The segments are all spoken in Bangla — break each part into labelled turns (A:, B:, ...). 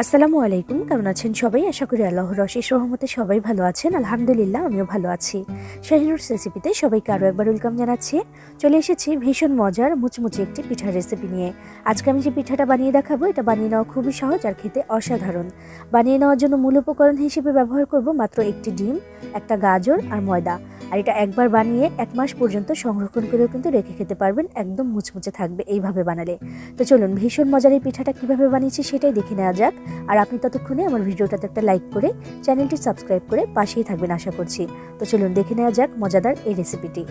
A: আসসালামু আলাইকুম, কেমন আছেন সবাই? আশা করি আল্লাহর রশিস রহমতে সবাই ভালো আছেন। আলহামদুলিল্লাহ, আমিও ভালো আছি। শাহিনুর রেসিপিতে সবাইকে আরও একবার ওয়েলকাম জানাচ্ছি। চলে এসেছি ভীষণ মজার, মুচমুচে একটি পিঠার রেসিপি নিয়ে। আজকে আমি যে পিঠাটা বানিয়ে দেখাবো, এটা বানিয়ে নেওয়া খুবই সহজ আর খেতে অসাধারণ। বানিয়ে নেওয়ার জন্য মূল উপকরণ হিসেবে ব্যবহার করব মাত্র একটি ডিম, একটা গাজর আর ময়দা। আর এটা একবার বানিয়ে এক মাস পর্যন্ত সংরক্ষণ করেও কিন্তু রেখে খেতে পারবেন, একদম মুচমুচে থাকবে এইভাবে বানালে। তো চলুন, ভীষণ মজার এই পিঠাটা কীভাবে বানিয়েছি সেটাই দেখে নেওয়া যাক। আর আপনি ততক্ষণে আমার ভিডিওটাতে একটা লাইক করে চ্যানেলটি সাবস্ক্রাইব করে পাশেই থাকবেন আশা করছি। তো চলুন দেখে নেওয়া যাক মজাদার এই রেসিপিটি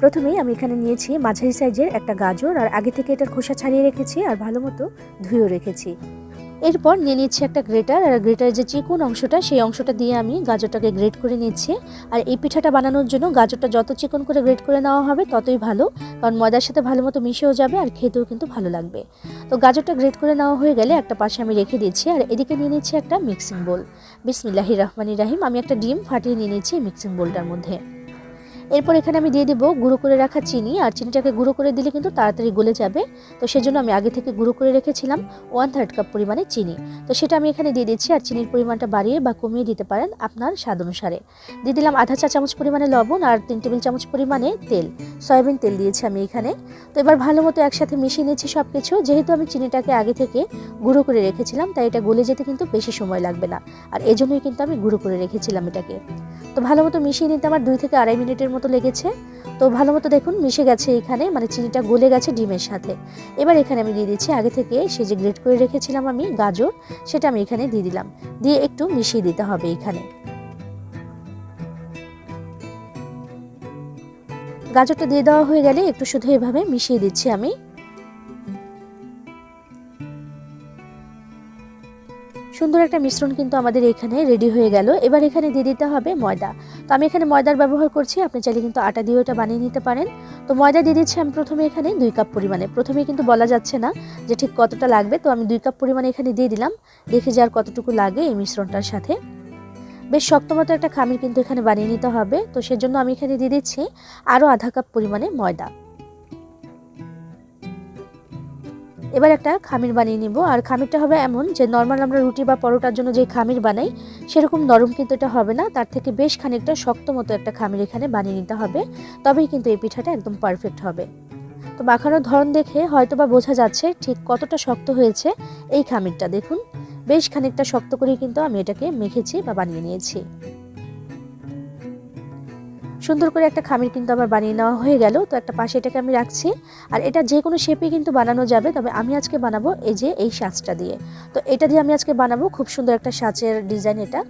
A: প্রথমেই আমি এখানে নিয়েছি মাঝারি সাইজের একটা গাজর, আর আগে থেকে এটার খোসা ছাড়িয়ে রেখেছি আর ভালো মতো ধুয়েও রেখেছি। এরপর নিয়ে নিচ্ছি একটা গ্রেটার, আর গ্রেটারের যে চিকুন অংশটা, সেই অংশটা দিয়ে আমি গাজরটাকে গ্রেট করে নিচ্ছি। আর এই পিঠাটা বানানোর জন্য গাজরটা যত চিকন করে গ্রেট করে নেওয়া হবে, ততই ভালো, কারণ ময়দার সাথে ভালো মতো মিশেও যাবে আর খেতেও কিন্তু ভালো লাগবে। তো গাজরটা গ্রেট করে নেওয়া হয়ে গেলে একটা পাশে আমি রেখে দিচ্ছি, আর এদিকে নিয়ে নিচ্ছি একটা মিক্সিং বোল। বিসমিল্লাহি রহমানি রাহিম, আমি একটা ডিম ফাটিয়ে নিয়ে নিচ্ছি মিক্সিং বোলটার মধ্যে। এরপর এখানে আমি দিয়ে দেবো গুঁড়ো করে রাখা চিনি, আর চিনিটাকে গুঁড়ো করে দিলে কিন্তু তাড়াতাড়ি গলে যাবে। তো সেজন্য আমি আগে থেকে গুঁড়ো করে রেখেছিলাম ওয়ান থার্ড কাপ পরিমাণে চিনি। তো সেটা আমি এখানে দিয়ে দিচ্ছি, আর চিনির পরিমাণটা বাড়িয়ে বা কমিয়ে দিতে পারেন আপনার স্বাদ অনুসারে। দিয়ে দিলাম আধা চা চামচ পরিমাণে লবণ আর তিন টেবিল চামচ পরিমাণে তেল, সয়াবিন তেল দিয়েছি আমি এখানে। তো এবার ভালো মতো একসাথে মিশিয়ে নিচ্ছি সব কিছু যেহেতু আমি চিনিটাকে আগে থেকে গুঁড়ো করে রেখেছিলাম, তাই এটা গলে যেতে কিন্তু বেশি সময় লাগবে না। আর এজন্যই কিন্তু আমি গুঁড়ো করে রেখেছিলাম এটাকে। তো ভালো মতো মিশিয়ে নিতে আমার দুই থেকে আড়াই মিনিটের মতো লেগেছে। তো ভালো মতো দেখুন, মিশে গেছে এখানে মানে চিনিটা গলে গেছে ডিমের সাথে। এবার এখানে আমি দিয়ে দিচ্ছি, আগে থেকে সে যে গ্রেট করে রেখেছিলাম আমি, গাজর, সেটা আমি এখানে দিয়ে দিলাম। দিয়ে একটু মিশিয়ে দিতে হবে এখানে। গাজরটা দিয়ে দেওয়া হয়ে গেলে একটু শুধু এভাবে মিশিয়ে দিচ্ছি আমি। সুন্দর একটা মিশ্রণ কিন্তু আমাদের এখানে রেডি হয়ে গেল। এবার এখানে দিয়ে দিতে হবে ময়দা। তো আমি এখানে ময়দার ব্যবহার করছি, আপনি চাইলে কিন্তু আটা দিয়েও এটা বানিয়ে নিতে পারেন। তো ময়দা দিয়ে দিচ্ছি আমি প্রথমে এখানে দুই কাপ পরিমাণে। প্রথমে কিন্তু বলা যাচ্ছে না যে ঠিক কতটা লাগবে, তো আমি দুই কাপ পরিমাণে এখানে দিয়ে দিলাম। দেখে যে আর কতটুকু লাগে এই মিশ্রণটার সাথে। বেশ শক্ত মতো একটা খামির কিন্তু এখানে বানিয়ে নিতে হবে। তো সেজন্য আমি এখানে দিয়ে দিচ্ছি আরও আধা কাপ পরিমাণে ময়দা। এবার একটা খামির বানিয়ে নিব। আর খামিরটা হবে এমন যে নর্মাল আমরা রুটি বা পরোটার জন্য যে খামির বানাই, সেরকম নরম কিন্তু এটা হবে না। তার থেকে বেশ খানিকটা শক্ত মতো একটা খামির এখানে বানিয়ে নিতে হবে। তবেই কিন্তু এই পিঠাটা একদম পারফেক্ট হবে। তো মাখানোর ধরন দেখে হয়তো বা বোঝা যাচ্ছে ঠিক কতটা শক্ত হয়েছে এই খামিরটা। দেখুন, বেশ খানিকটা শক্ত করে কিন্তু আমি এটাকে মেখেছি বা বানিয়ে নিয়েছি। সুন্দর করে একটা খামির কিন্তু আমার বানিয়ে নেওয়া হয়ে গেল। তো একটা পাশে এটাকে আমি রাখছি। আর এটা যে কোনো শেপে কিন্তু বানানো যাবে, তবে আমি আজকে বানাবো এই যে এই সাজটা দিয়ে। তো এটা দিয়ে আমি আজকে বানাবো খুব সুন্দর একটা সাজের ডিজাইন এটা।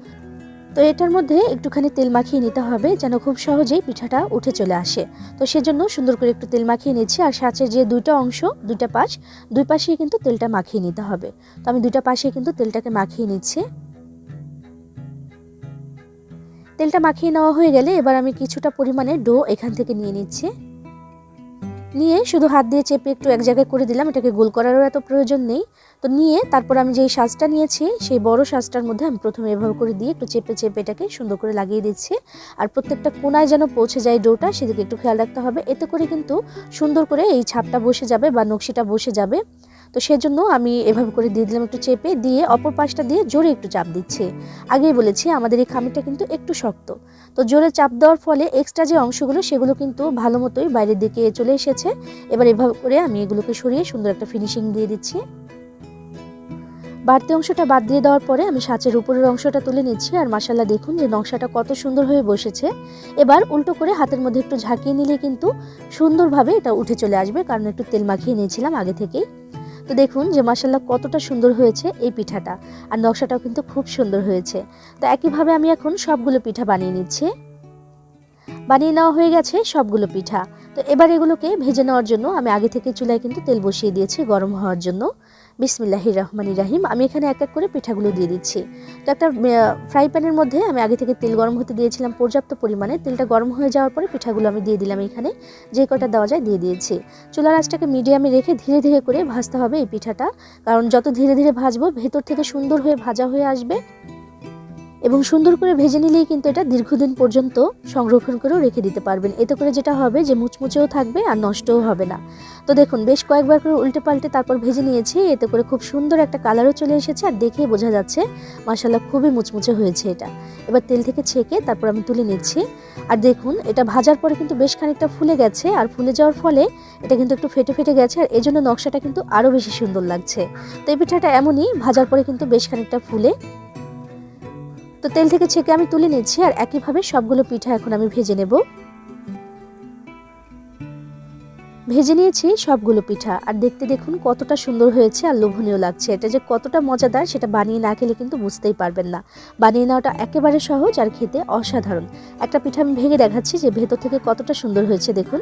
A: তো এটার মধ্যে একটুখানি তেল মাখিয়ে নিতে হবে যেন খুব সহজেই পিঠাটা উঠে চলে আসে। তো সেজন্য সুন্দর করে একটু তেল মাখিয়ে নিচ্ছি। আর সাঁচের যে দুইটা অংশ, দুইটা পাশ, দুই পাশেই কিন্তু তেলটা মাখিয়ে নিতে হবে। তো আমি দুইটা পাশে কিন্তু তেলটাকে মাখিয়ে নিচ্ছি। তেলটা মাখিয়ে নেওয়া হয়ে গেলে এবার আমি কিছুটা পরিমাণে ডো এখান থেকে নিয়ে নিচ্ছি। নিয়ে শুধু হাত দিয়ে চেপে একটু এক জায়গায় করে দিলাম, এটাকে গোল করারও এত প্রয়োজন নেই। তো নিয়ে তারপর আমি যেই সাজটা নিয়েছি, সেই বড় সাজটার মধ্যে আমি প্রথমে এভাবে করে দিয়ে একটু চেপে চেপে এটাকে সুন্দর করে লাগিয়ে দিচ্ছি। আর প্রত্যেকটা কোনায় যেন পৌঁছে যায় ডোটা, সেদিকে একটু খেয়াল রাখতে হবে। এতে করে কিন্তু সুন্দর করে এই ছাপটা বসে যাবে বা নকশিটা বসে যাবে। তো সেজন্য আমি এভাবে করে দিয়ে দিলাম একটু চেপে, দিয়ে অপর পাশটা দিয়ে জোরে একটু চাপ দিচ্ছি। আগেই বলেছি আমাদের এই খামিরটা কিন্তু একটু শক্ত। তো জোরে চাপ দেওয়ার ফলে এক্সট্রা যে অংশগুলো, সেগুলো কিন্তু ভালো মতোই বাইরের দিকে চলে এসেছে। এবার এভাবে করে আমি এগুলোকে সরিয়ে সুন্দর একটা ফিনিশিং দিয়ে দিচ্ছি। বাড়তি অংশটা বাদ দিয়ে দেওয়ার পরে আমি সাঁচের উপরের অংশটা তুলে নিচ্ছি। আর মাসাল্লা দেখুন যে নকশাটা কত সুন্দর হয়ে বসেছে। এবার উল্টো করে হাতের মধ্যে একটু ঝাঁকিয়ে নিলে কিন্তু সুন্দরভাবে এটা উঠে চলে আসবে। কারণ একটু তেল মাখিয়ে নিয়েছিলাম আগে থেকেই। তো দেখুন যে মাসাল্লাহ কতটা সুন্দর হয়েছে এই পিঠাটা। আর নকশাটাও কিন্তু খুব সুন্দর হয়েছে। তো একইভাবে আমি এখন সবগুলো পিঠা বানিয়ে নিচ্ছি। বানিয়ে নেওয়া হয়ে গেছে সবগুলো পিঠা। তো এবার এগুলোকে ভেজে নেওয়ার জন্য আমি আগে থেকে চুলায় কিন্তু তেল বসিয়ে দিয়েছি গরম হওয়ার জন্য। বিসমিল্লাহি রহমান রাহিম, আমি এখানে এক এক করে পিঠাগুলো দিয়ে দিচ্ছি। তো একটা ফ্রাই প্যানের মধ্যে আমি আগে থেকে তেল গরম হতে দিয়েছিলাম পর্যাপ্ত পরিমাণে। তেলটা গরম হয়ে যাওয়ার পরে পিঠাগুলো আমি দিয়ে দিলাম এখানে। যে কটা দেওয়া যায় দিয়ে দিয়েছি। চুলার আঁচটাকে মিডিয়ামে রেখে ধীরে ধীরে করে ভাজতে হবে এই পিঠাটা। কারণ যত ধীরে ধীরে ভাজবো, ভেতর থেকে সুন্দর হয়ে ভাজা হয়ে আসবে। এবং সুন্দর করে ভেজে নিলেই কিন্তু এটা দীর্ঘদিন পর্যন্ত সংরক্ষণ করেও রেখে দিতে পারবেন। এতে করে যেটা হবে যে মুচমুচেও থাকবে আর নষ্টও হবে না। তো দেখুন, বেশ কয়েকবার করে উল্টে পাল্টে তারপর ভেজে নিয়েছি। এতে করে খুব সুন্দর একটা কালারও চলে এসেছে আর দেখেই বোঝা যাচ্ছে মাসাল্লাহ খুবই মুচমুচে হয়েছে এটা। এবার তেল থেকে ছেঁকে তারপর আমি তুলে নিচ্ছি। আর দেখুন, এটা ভাজার পরে কিন্তু বেশ খানিকটা ফুলে গেছে আর ফুলে যাওয়ার ফলে এটা কিন্তু একটু ফেটে ফেটে গেছে আর এজন্য নকশাটা কিন্তু আরও বেশি সুন্দর লাগছে। তো এই পিঠাটা এমনই, ভাজার পরে কিন্তু বেশ খানিকটা ফুলে তো তেল থেকে ছেঁকে আমি তুলে নিচ্ছি আর একইভাবে সবগুলো পিঠা এখন আমি ভেজে নেব। ভেজে নিয়েছি সবগুলো পিঠা আর দেখতে দেখুন কতটা সুন্দর হয়েছে আর লোভনীয় লাগছে। এটা যে কতটা মজাদার সেটা বানিয়ে না খেলে কিন্তু বুঝতেই পারবেন না। বানিয়ে নেওয়াটা একেবারে সহজ আর খেতে অসাধারণ। একটা পিঠা আমি ভেঙে দেখাচ্ছি যে ভেতর থেকে কতটা সুন্দর হয়েছে দেখুন।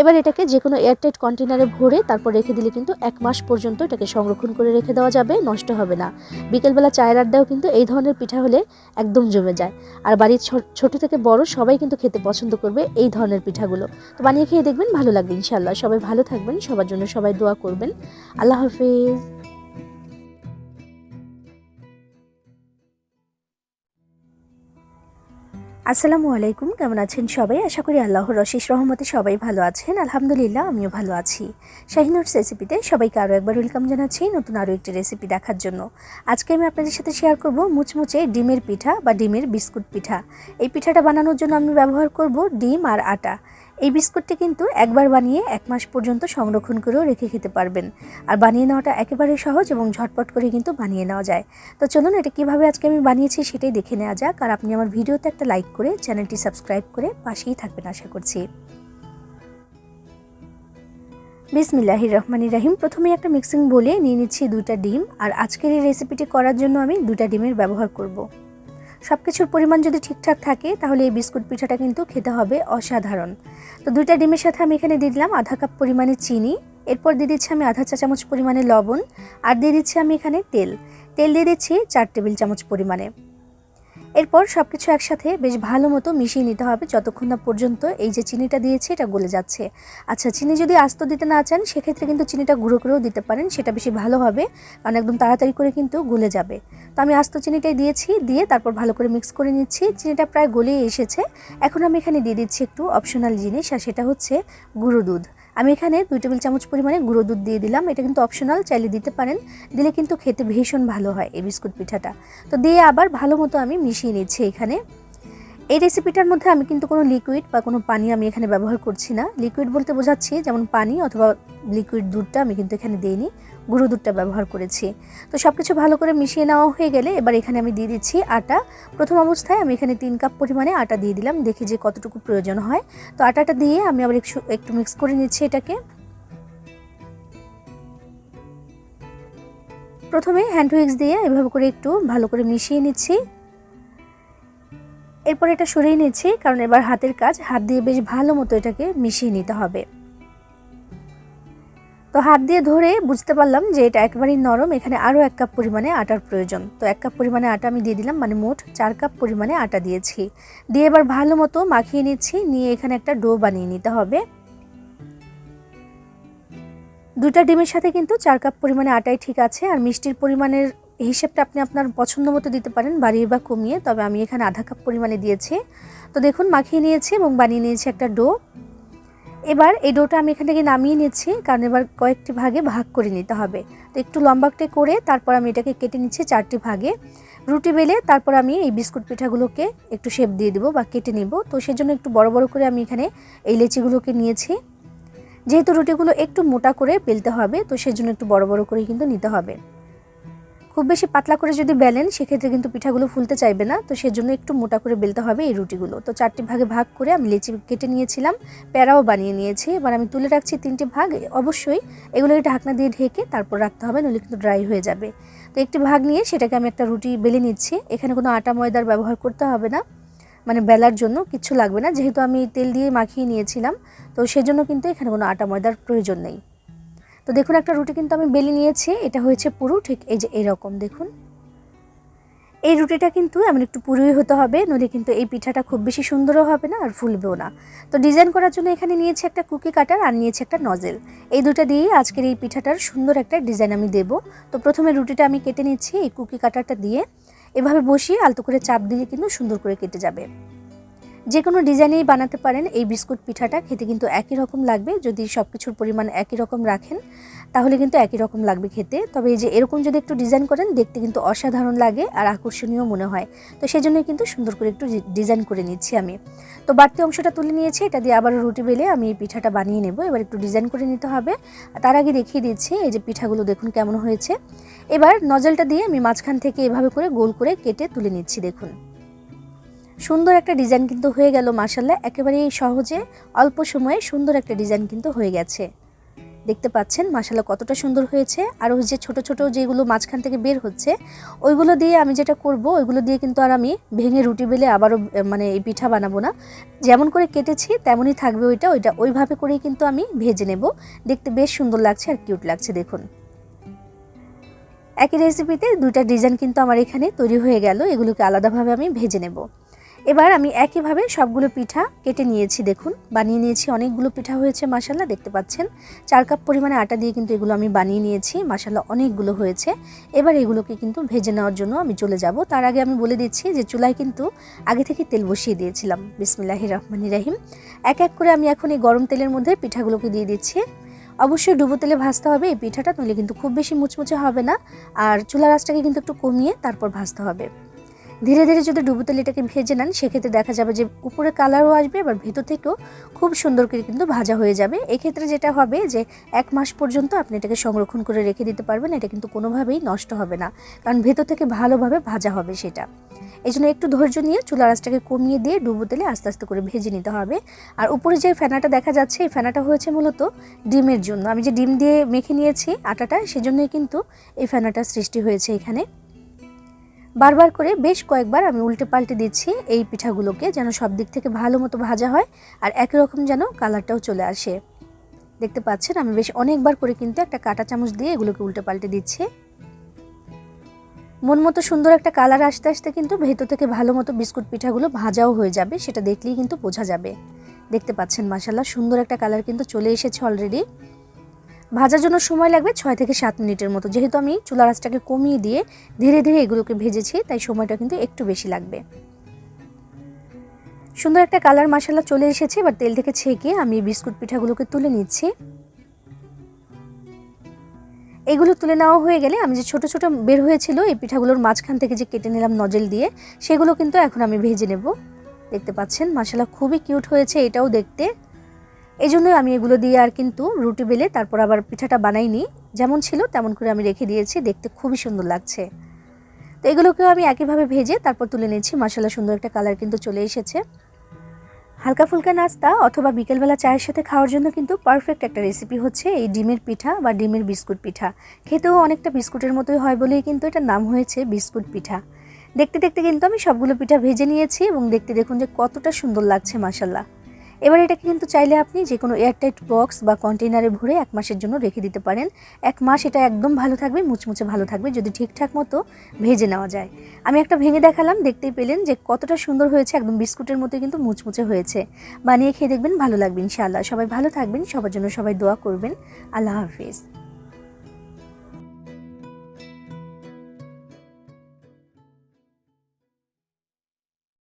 A: এবার এটাকে যে কোনো এয়ারটাইট কন্টেনারে ভরে তারপর রেখে দিলে কিন্তু এক মাস পর্যন্ত এটাকে সংরক্ষণ করে রেখে দেওয়া যাবে, নষ্ট হবে না। বিকেলবেলা চায়ের আড্ডাও কিন্তু এই ধরনের পিঠা হলে একদম জমে যায়। আর বাড়ির ছোট থেকে বড় সবাই কিন্তু খেতে পছন্দ করবে এই ধরনের পিঠাগুলো। তো বানিয়ে খেয়ে দেখবেন, ভালো লাগবে ইনশাল্লাহ সবাই ভালো থাকবেন, সবার জন্য সবাই দোয়া করবেন। আল্লাহ হাফিজ। আসসালামু আলাইকুম, কেমন আছেন সবাই? আশা করি আল্লাহর রশিস রহমতে সবাই ভালো আছেন। আলহামদুলিল্লাহ, আমিও ভালো আছি। শাহিনুর রেসিপিতে সবাইকে আরও একবার ওয়েলকাম জানাচ্ছি নতুন আরও একটি রেসিপি দেখার জন্য। আজকে আমি আপনাদের সাথে শেয়ার করব মুচমুচে ডিমের পিঠা বা ডিমের বিস্কুট পিঠা। এই পিঠাটা বানানোর জন্য আমি ব্যবহার করব ডিম আর আটা। এই বিস্কুটটি কিন্তু একবার বানিয়ে এক মাস পর্যন্ত সংরক্ষণ করেও রেখে খেতে পারবেন। আর বানিয়ে নেওয়াটা একেবারে সহজ এবং ঝটপট করে কিন্তু বানিয়ে নেওয়া যায়। তো চলুন এটা কীভাবে আজকে আমি বানিয়েছি সেটাই দেখে নেওয়া যাক। আর আপনি আমার ভিডিওতে একটা লাইক করে চ্যানেলটি সাবস্ক্রাইব করে পাশেই থাকবেন আশা করছি। বিসমিল্লাহির রহমানির রাহিম। প্রথমে একটা মিক্সিং বলে নিয়ে নিচ্ছি দুইটা ডিম। আর আজকের এই রেসিপিটি করার জন্য আমি দুইটা ডিমের ব্যবহার করব। সব কিছুর পরিমাণ যদি ঠিকঠাক থাকে, তাহলে এই বিস্কুট পিঠাটা কিন্তু খেতে হবে অসাধারণ। তো দুইটা ডিমের সাথে আমি এখানে দিয়ে দিলাম আধা কাপ পরিমাণে চিনি, এরপর দিয়ে দিচ্ছি আমি আধা চা চামচ পরিমাণে লবণ, আর দিয়ে দিচ্ছি আমি এখানে তেল। তেল দিয়ে দিচ্ছি চার টেবিল চামচ পরিমাণে। এরপর সব কিছু একসাথে বেশ ভালো মতো মিশিয়ে নিতে হবে যতক্ষণ না পর্যন্ত এই যে চিনিটা দিয়েছি, এটা গলে যাচ্ছে। আচ্ছা চিনি যদি আস্ত দিতে না চান, সেক্ষেত্রে কিন্তু চিনিটা গুঁড়ো করেও দিতে পারেন, সেটা বেশি ভালো হবে, কারণ একদম তাড়াতাড়ি করে কিন্তু গলে যাবে। তো আমি আস্ত চিনিটাই দিয়েছি, দিয়ে তারপর ভালো করে মিক্স করে নিচ্ছি। চিনিটা প্রায় গলেই এসেছে। এখন আমি এখানে দিয়ে দিচ্ছি একটু অপশনাল জিনিস, আর সেটা হচ্ছে গুঁড়ো দুধ। আমি এখানে দুই টেবিল চামচ পরিমাণে গুঁড়ো দুধ দিয়ে দিলাম। এটা কিন্তু অপশনাল চাইলে দিতে পারেন। দিলে কিন্তু খেতে ভীষণ ভালো হয় এই বিস্কুট পিঠাটা। তো দিয়ে আবার ভালো মতো আমি মিশিয়ে নিচ্ছি এখানে। এই রেসিপিটার মধ্যে আমি কিন্তু কোনো লিকুইড বা কোনো পানি আমি এখানে ব্যবহার করছি না। লিকুইড বলতে বোঝাচ্ছি যেমন পানি অথবা লিকুইড দুধটা আমি কিন্তু এখানে দিইনি, গুঁড়ো দুধটা ব্যবহার করেছি। তো সব কিছু ভালো করে মিশিয়ে নেওয়া হয়ে গেলে এবার এখানে আমি দিয়ে দিচ্ছি আটা। প্রথম অবস্থায় আমি এখানে তিন কাপ পরিমাণে আটা দিয়ে দিলাম, দেখি যে কতটুকু প্রয়োজন হয়। তো আটাটা দিয়ে আমি আবার একটু একটু মিক্স করে নিচ্ছি এটাকে। প্রথমে হ্যান্ড উইক্স দিয়ে এভাবে করে একটু ভালো করে মিশিয়ে নিচ্ছি। এরপর এটা সরিয়ে নিচ্ছি, কারণ এবার হাতের কাজ, হাত দিয়ে বেশ ভালো মতো এটাকে মিশিয়ে নিতে হবে। তো হাত দিয়ে ধরে বুঝতে পারলাম যে এটা একেবারেই নরম, এখানে আরও এক কাপ পরিমাণে আটার প্রয়োজন। তো এক কাপ পরিমাণে আটা আমি দিয়ে দিলাম মানে মোট চার কাপ পরিমাণে আটা দিয়েছি। দিয়ে এবার ভালো মতো মাখিয়ে নিচ্ছি, নিয়ে এখানে একটা ডো বানিয়ে নিতে হবে। দুটা ডিমের সাথে কিন্তু চার কাপ পরিমাণে আটাই ঠিক আছে, আর মিষ্টির পরিমাণের হিসেবটা আপনি আপনার পছন্দ মতো দিতে পারেন, বাড়িয়ে বা কমিয়ে। তবে আমি এখানে আধা কাপ পরিমাণে দিয়েছি। তো দেখুন, মাখিয়ে নিয়েছি এবং বানিয়ে নিয়েছি একটা ডো। এবার এই ডোটা আমি এখান থেকে নামিয়ে নিচ্ছি, কারণ এবার কয়েকটি ভাগে ভাগ করে নিতে হবে। তো একটু লম্বাটে করে তারপর আমি এটাকে কেটে নিচ্ছি চারটি ভাগে। রুটি বেলে তারপর আমি এই বিস্কুট পিঠাগুলোকে একটু শেপ দিয়ে দেবো বা কেটে নিব। তো সেজন্য একটু বড় বড় করে আমি এখানে এই লেচিগুলোকে নিয়েছি। যেহেতু রুটিগুলো একটু মোটা করে বেলতে হবে, তো সেজন্য একটু বড় বড় করে কিন্তু নিতে হবে। খুব বেশি পাতলা করে যদি বেলেন, সেক্ষেত্রে কিন্তু পিঠাগুলো ফুলতে চাইবে না। তো সেজন্য একটু মোটা করে বেলতে হবে এই রুটিগুলো। তো চারটি ভাগে ভাগ করে আমি লেচি কেটে নিয়েছিলাম, প্যারাও বানিয়ে নিয়েছি। এবার আমি তুলে রাখছি তিনটি ভাগ। অবশ্যই এগুলোকে ঢাকনা দিয়ে ঢেকে তারপর রাখতে হবে, নইলে কিন্তু ড্রাই হয়ে যাবে। তো একটি ভাগ নিয়ে সেটাকে আমি একটা রুটি বেলে নিচ্ছি। এখানে কোনো আটা ময়দার ব্যবহার করতে হবে না মানে বেলার জন্য কিছু লাগবে না। যেহেতু আমি তেল দিয়ে মাখিয়ে নিয়েছিলাম, তো সেজন্য কিন্তু এখানে কোনো আটা ময়দার প্রয়োজন নেই। তো দেখুন, একটা রুটি কিন্তু আমি বেলে নিয়েছি। এটা হয়েছে পুরো, ঠিক এই যে এরকম, দেখুন। এই রুটিটা কিন্তু এমন একটু পুরোই হতে হবে, নইলে কিন্তু এই পিঠাটা খুব বেশি সুন্দরও হবে না আর ফুলবেও না। তো ডিজাইন করার জন্য এখানে নিয়েছি একটা কুকি কাটার আর নিয়েছি একটা নজেল। এই দুটো দিয়েই আজকের এই পিঠাটার সুন্দর একটা ডিজাইন আমি দেব। তো প্রথমে রুটিটা আমি কেটে নিচ্ছি, এই কুকি কাটারটা দিয়ে। এভাবে বসিয়ে আলতো করে চাপ দিয়ে কিন্তু সুন্দর করে কেটে যাবে। যে কোনো ডিজাইনেই বানাতে পারেন এই বিস্কুট পিঠাটা, খেতে কিন্তু একই রকম লাগবে। যদি সব কিছুর পরিমাণ একই রকম রাখেন, তাহলে কিন্তু একই রকম লাগবে খেতে। তবে এই যে এরকম যদি একটু ডিজাইন করেন, দেখতে কিন্তু অসাধারণ লাগে আর আকর্ষণীয় মনে হয়। তো সেই জন্যই কিন্তু সুন্দর করে একটু ডিজাইন করে নিচ্ছি আমি। তো বাড়তি অংশটা তুলে নিয়েছি, এটা দিয়ে আবার রুটি বেলে আমি এই পিঠাটা বানিয়ে নেব। এবার একটু ডিজাইন করে নিতে হবে। তার আগে দেখিয়ে দিচ্ছি, এই যে পিঠাগুলো দেখুন কেমন হয়েছে। এবার নজলটা দিয়ে আমি মাঝখান থেকে এভাবে করে গোল করে কেটে তুলে নিচ্ছি, দেখুন। সুন্দর একটা ডিজাইন কিন্তু হয়ে গেল মাসাল্লাহ একেবারেই সহজে, অল্প সময়ে সুন্দর একটা ডিজাইন কিন্তু হয়ে গেছে। দেখতে পাচ্ছেন মাসাল্লাহ কতটা সুন্দর হয়েছে। আর ওই যে ছোট ছোট যেগুলো মাঝখান থেকে বের হচ্ছে, ওইগুলো দিয়ে আমি যেটা করব, ওইগুলো দিয়ে কিন্তু আর আমি ভেঙে রুটি বেলে আবারও মানে এই পিঠা বানাবো না। যেমন করে কেটেছি, তেমনই থাকবে ওইটা। ওইটা ওইভাবে করেই কিন্তু আমি ভেজে নেব। দেখতে বেশ সুন্দর লাগছে আর কিউট লাগছে, দেখুন। একই রেসিপিতে দুইটা ডিজাইন কিন্তু আমার এখানে তৈরি হয়ে গেল। এগুলোকে আলাদাভাবে আমি ভেজে নেব। এবার আমি একইভাবে সবগুলো পিঠা কেটে নিয়েছি, দেখুন। বানিয়ে নিয়েছি, অনেকগুলো পিঠা হয়েছে মাসাল্লা দেখতে পাচ্ছেন। চার কাপ পরিমাণে আটা দিয়ে কিন্তু এগুলো আমি বানিয়ে নিয়েছি মাসাল্লা অনেকগুলো হয়েছে। এবার এগুলোকে কিন্তু ভেজে নেওয়ার জন্য আমি চলে যাব। তার আগে আমি বলে দিচ্ছি যে চুলায় কিন্তু আগে থেকে তেল বসিয়ে দিয়েছিলাম। বিসমিল্লাহি রহমানি রাহিম। এক এক করে আমি এখন এই গরম তেলের মধ্যে পিঠাগুলোকে দিয়ে দিচ্ছি। অবশ্যই ডুবো তেলে ভাজতে হবে, এই পিঠাটা, নইলে কিন্তু খুব বেশি মুচমুচে হবে না। আর চুলা রাসটাকে কিন্তু একটু কমিয়ে তারপর ভাজতে হবে। ধীরে ধীরে যদি ডুবো এটাকে ভেজে নেন, সেক্ষেত্রে দেখা যাবে যে উপরে কালারও আসবে, এবার ভেতর থেকেও খুব সুন্দর করে কিন্তু ভাজা হয়ে যাবে। এক্ষেত্রে যেটা হবে যে এক মাস পর্যন্ত আপনি এটাকে সংরক্ষণ করে রেখে দিতে পারবেন, এটা কিন্তু কোনোভাবেই নষ্ট হবে না, কারণ ভেতর থেকে ভালোভাবে ভাজা হবে সেটা। এই জন্য একটু ধৈর্য নিয়ে চুলা আঁচটাকে কমিয়ে দিয়ে ডুবো তেলে আস্তে আস্তে করে ভেজে নিতে হবে। আর উপরে যে ফেনাটা দেখা যাচ্ছে, এই ফেনাটা হয়েছে মূলত ডিমের জন্য। আমি যে ডিম দিয়ে মেখে নিয়েছি আটাটা, সেজন্যই কিন্তু এই ফেনাটা সৃষ্টি হয়েছে এখানে। বারবার করে বেশ কয়েকবার আমি উল্টে পাল্টে দিচ্ছি এই পিঠাগুলোকে যেন সব দিক থেকে ভালো মতো ভাজা হয় আর একই রকম যেন কালারটাও চলে আসে। দেখতে পাচ্ছেন, আমি বেশ অনেকবার করে কিন্তু একটা কাটা চামচ দিয়ে এগুলোকে উল্টে পাল্টে দিচ্ছি। মন মতো সুন্দর একটা কালার আসতে আসতে কিন্তু ভেতর থেকে ভালো মতো বিস্কুট পিঠাগুলো ভাজাও হয়ে যাবে, সেটা দেখলেই কিন্তু বোঝা যাবে। দেখতে পাচ্ছেন মাসাল্লাহ সুন্দর একটা কালার কিন্তু চলে এসেছে অলরেডি ভাজার জন্য সময় লাগবে ছয় থেকে সাত মিনিটের মতো। যেহেতু আমি চুলা রাসটাকে কমিয়ে দিয়ে ধীরে ধীরে এগুলোকে ভেজেছি, তাই সময়টা কিন্তু একটু বেশি লাগবে। সুন্দর একটা কালার মশলা চলে এসেছে, এবার তেল থেকে ছেঁকে আমি বিস্কুট পিঠাগুলোকে তুলে নিচ্ছি। এগুলো তুলে নেওয়া হয়ে গেলে আমি যে ছোট ছোট বের হয়েছিল, এই পিঠাগুলোর মাঝখান থেকে যে কেটে নিলাম নজেল দিয়ে, সেগুলো কিন্তু এখন আমি ভেজে নেব। দেখতে পাচ্ছেন, মশলা খুবই কিউট হয়েছে, এটাও দেখতে। এই জন্যই আমি এগুলো দিয়ে আর কিন্তু রুটি বেলে তারপর আবার পিঠাটা বানাইনি। যেমন ছিল তেমন করে আমি রেখে দিয়েছি, দেখতে খুবই সুন্দর লাগছে। তো এগুলোকেও আমি একইভাবে ভেজে তারপর তুলে নিয়েছি। মশলা সুন্দর একটা কালার কিন্তু চলে এসেছে। হালকা ফুলকা নাস্তা অথবা বিকেলবেলা চায়ের সাথে খাওয়ার জন্য কিন্তু পারফেক্ট একটা রেসিপি হচ্ছে এই ডিমের পিঠা বা ডিমের বিস্কুট পিঠা। খেতেও অনেকটা বিস্কুটের মতোই হয় বলেই কিন্তু এটার নাম হয়েছে বিস্কুট পিঠা। দেখতে দেখতে কিন্তু আমি সবগুলো পিঠা ভেজে নিয়েছি এবং দেখতে দেখুন যে কতটা সুন্দর লাগছে মাসাল্লাহ এবার এটাকে কিন্তু চাইলে আপনি যে কোনো এয়ারটাইট বক্স বা কন্টেনারে ভরে এক মাসের জন্য রেখে দিতে পারেন। এক মাস এটা একদম ভালো থাকবে, মুচমুচে ভালো থাকবে যদি ঠিকঠাক মতো ভেজে নেওয়া যায়। আমি একটা ভেঙে দেখালাম, দেখতেই পেলেন যে কতটা সুন্দর হয়েছে, একদম বিস্কুটের মতো কিন্তু মুচমুচে হয়েছে। বানিয়ে খেয়ে দেখবেন ভালো লাগবে ইনশাআল্লাহ। সবাই ভালো থাকবেন, সবার জন্য সবাই দোয়া করবেন। আল্লাহ হাফিজ।